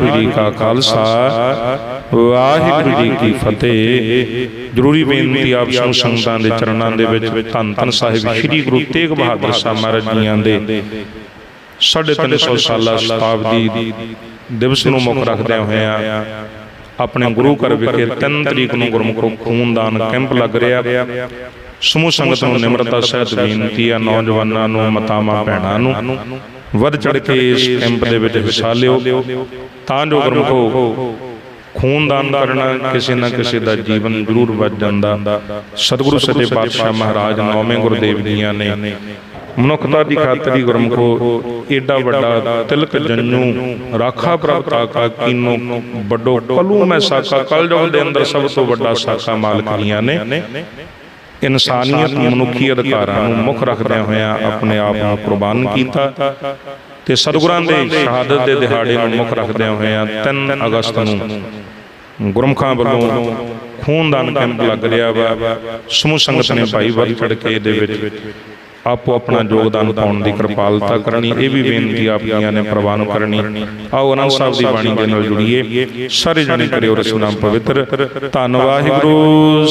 ਵਾਹਿਗੁਰੂ ਜੀ ਕਾ ਖਾਲਸਾ, ਵਾਹਿਗੁਰੂ ਜੀ ਕੀ ਫਤਿਹ। ਜ਼ਰੂਰੀ ਬੇਨਤੀ ਆਪ ਸਭ ਸੰਗਤਾਂ ਦੇ ਚਰਨਾਂ ਦੇ ਵਿੱਚ, ਧੰਨ ਧੰਨ ਸਾਹਿਬ ਸ੍ਰੀ ਗੁਰੂ ਤੇਗ ਬਹਾਦਰ ਸਾਹਿਬ ਮਹਾਰਾਜ ਜੀਆਂ ਦੇ ਸਾਢੇ ਤਿੰਨ ਸੌ ਸਾਲਾ ਸ਼ਤਾਬਦੀ ਦਿਵਸ ਨੂੰ ਮੁੱਖ ਰੱਖਦਿਆਂ ਹੋਇਆ ਆਪਣੇ ਗੁਰੂ ਘਰ ਵਿਖੇ 3 ਤਰੀਕ ਨੂੰ ਗੁਰਮੁਖ ਖੂਨਦਾਨ ਕੈਂਪ ਲੱਗ ਰਿਹਾ। ਸਮੂਹ ਸੰਗਤ ਨੂੰ ਨਿਮਰਤਾ ਸਹਿਤ ਬੇਨਤੀ ਆ ਨੌਜਵਾਨਾਂ ਨੂੰ, ਮਤਾਵਾਂ, ਭੈਣਾਂ ਨੂੰ। ਵੱਧ ਚੜ ਕੇ ਇਸ ਕੈਂਪ ਦੇ ਵਿੱਚ ਹਿੱਸਾ ਲਿਓ ਤਾਂ ਜੋ ਗੁਰਮੁਖੋ ਖੂਨਦਾਨ ਕਰਨਾ ਕਿਸੇ ਨਾ ਕਿਸੇ ਦਾ ਜੀਵਨ ਜ਼ਰੂਰ ਬਚ ਜਾਂਦਾ। ਸਤਿਗੁਰੂ ਸੱਚੇ ਪਾਤਸ਼ਾਹ ਮਹਾਰਾਜ ਨੌਵੇਂ ਗੁਰਦੇਵ ਜੀਆਂ ਨੇ। ਮਨੁੱਖਤਾ ਦੀ ਖਾਤਰ ਹੀ ਗੁਰਮੁਖੋ ਏਡਾ ਵੱਡਾ ਤਿਲਕ ਜੰਨੂ ਰਾਖਾ ਪ੍ਰਭ ਤਾਕਾ ਕੀਨੋ ਵੱਡੋ ਕਲੂ ਮੈਂ ਸਾਕਾ ਕਲਯੁਗ ਦੇ ਅੰਦਰ ਸਭ ਤੋਂ ਵੱਡਾ ਸਾਕਾ ਮਾਲਕ ਜੀਆਂ ਨੇ। ਇਨਸਾਨੀਅਤ ਮਨੁੱਖੀ ਅਧਿਕਾਰਾਂ ਨੂੰ ਮੁੱਖ ਰੱਖਦਿਆਂ ਹੋਇਆਂ ਆਪਣੇ ਆਪ ਨੂੰ ਕੁਰਬਾਨ ਕੀਤਾ ਤੇ ਸਤਿਗੁਰਾਂ ਦੇ ਸ਼ਹਾਦਤ ਦੇ ਦਿਹਾੜੇ ਨੂੰ ਮੁੱਖ ਰੱਖਦਿਆਂ ਹੋਇਆਂ 3 ਅਗਸਤ ਨੂੰ ਗੁਰਮਖਾਂ ਵੱਲੋਂ ਖੂਨਦਾਨ ਕੈਂਪ ਲੱਗ ਰਿਹਾ ਵਾ। ਸਮੂਹ ਸੰਗਤ ਨੇ ਭਾਈ ਵੱਧ ਚੜ ਕੇ ਇਹਦੇ ਵਿੱਚ ਆਪੋ ਆਪਣਾ ਯੋਗਦਾਨ ਪਾਉਣ ਦੀ ਕਿਰਪਾਲਤਾ ਕਰਨੀ ਇਹ ਵੀ ਬੇਨਤੀ ਆਪ ਜੀਆਂ ਨੇ ਪ੍ਰਵਾਨ ਕਰਨੀ। ਆਓ ਅਨੰਦ ਸਾਹਿਬ ਦੀ ਬਾਣੀ ਦੇ ਨਾਲ ਜੁੜੀਏ। ਸਾਰੇ ਜਣੇ ਕਰਿਓ ਰਸਨਾਮ ਪਵਿੱਤਰ। ਧੰਨ ਵਾਹਿਗੁਰੂ